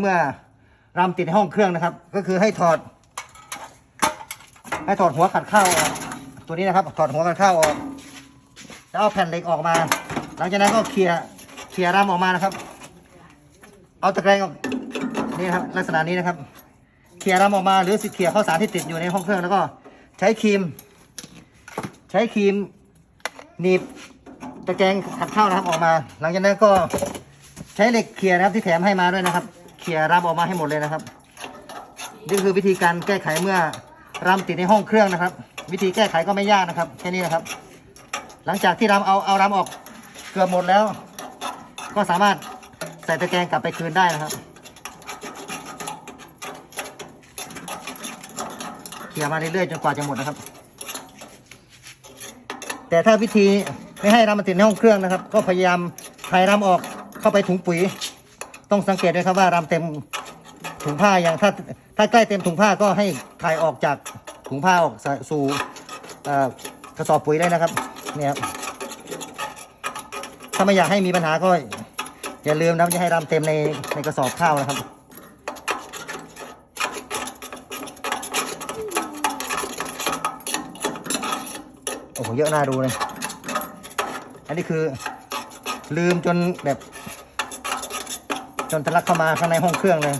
เมื่อรำติดในห้องเครื่องนะครับ ก็คือให้ถอด ให้ถอดหัวขัดเข้าออกตัวนี้นะครับ ถอดหัวขัดเข้าออกแล้วเอาแผ่นเหล็กออกมา หลังจากนั้นก็เคลียร์เคลียร์รำออกมานะครับ เอาตะแกรงออกนี่ครับ ลักษณะนี้นะครับ เคลียร์รำออกมาหรือสิเคลียร์ข้าวสารที่ติดอยู่ในห้องเครื่องแล้วก็ใช้ครีม ใช้ครีมหนีบตะแกรงขัดเข้านะครับออกมา หลังจากนั้นก็ใช้เหล็กเคลียร์นะครับที่แถมให้มาด้วยนะครับ เคลียร์รำออกมาให้หมดเลยนะครับ นี่คือวิธีการแก้ไขเมื่อรำติดในห้องเครื่องนะครับ วิธีแก้ไขก็ไม่ยากนะครับแค่นี้นะครับ หลังจากที่รำเอาเอารำออกเกือบหมดแล้ว ก็สามารถใส่ตะแกรงกลับไปคืนได้นะครับเคลียร์มาเรื่อยๆจนกว่าจะหมดนะครับ แต่ถ้าวิธีไม่ให้รำมันติดในห้องเครื่องนะครับ ก็พยายามถ่ายรำออกเข้าไปถุงปุ๋ย ต้องสังเกตด้วยครับว่ารำเต็มถุงผ้าอย่างถ้าถ้าใกล้เต็มถุงผ้าก็ให้ถ่ายออกจากถุงผ้าออกสู่กระสอบปุ๋ยได้นะครับเนี่ยครับถ้าไม่อยากให้มีปัญหาก็อย่าลืมนะจะให้รำเต็มในในกระสอบข้าวนะครับโอ้โหเยอะน่าดูเลย อันนี้คือลืมจนแบบ จนทะลักเข้ามาข้างในห้องเครื่องเลย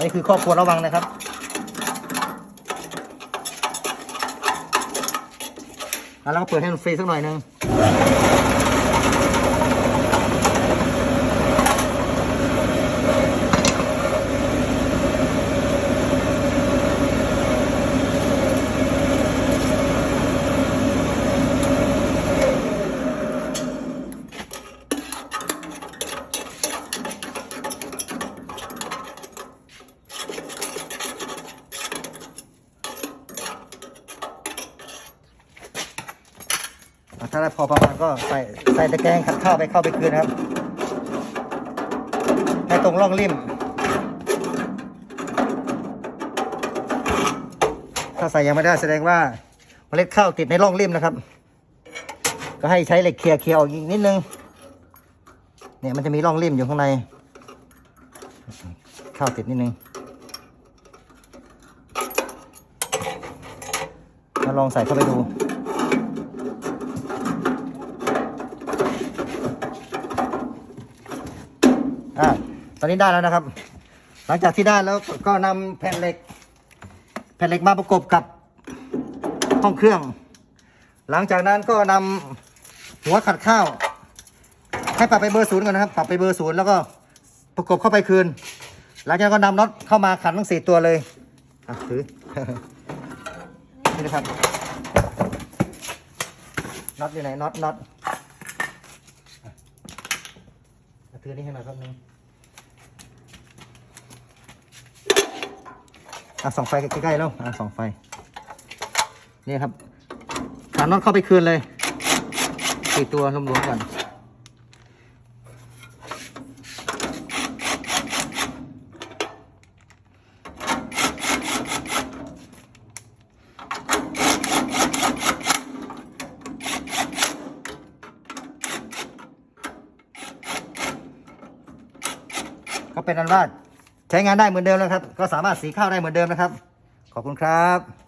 นี่คือข้อควรระวังนะครับ แล้วเราก็เปิดให้มันฟรีสักหน่อยหนึง ถ้าได้พอประมาณก็ใส่ใส่ตะแกรงขัดข้าวไปเข้าไปคืนนะครับ ให้ตรงร่องริม ถ้าใส่ยังไม่ได้แสดงว่าเมล็ดข้าวติดในร่องริมนะครับ ก็ให้ใช้เหล็กเคลียร์เคลียร์ออกอีกนิดนึง เนี่ยมันจะมีร่องริมอยู่ข้างใน ข้าวติดนิดนึงมาลองใส่เข้าไปดู อ่า ตอนนี้ได้แล้วนะครับ หลังจากที่ได้แล้วก็นำแผ่นเหล็ก แผ่นเหล็กมาประกบกับห้องเครื่อง หลังจากนั้นก็นำหัวขัดข้าว ให้ปรับไปเบอร์ศูนย์ก่อนนะครับ ปรับไปเบอร์ศูนย์แล้วก็ประกบเข้าไปคืน หลังจากนั้นก็นำน็อตเข้ามาขันทั้งสี่ตัวเลยอะถือนี่นะครับน็อตอยู่ไหนน็อตน็อตอะถือนี่ให้หน่อยครับนึง อะส่องไฟใกล้ๆแล้วอะส่องไฟนี่ครับขาน็อตเข้าไปคืนเลยสี่ตัวรวมๆกันก็เป็นอันว่า ใช้งานได้เหมือนเดิมแล้วครับ ก็สามารถสีข้าวได้เหมือนเดิมนะครับ ขอบคุณครับ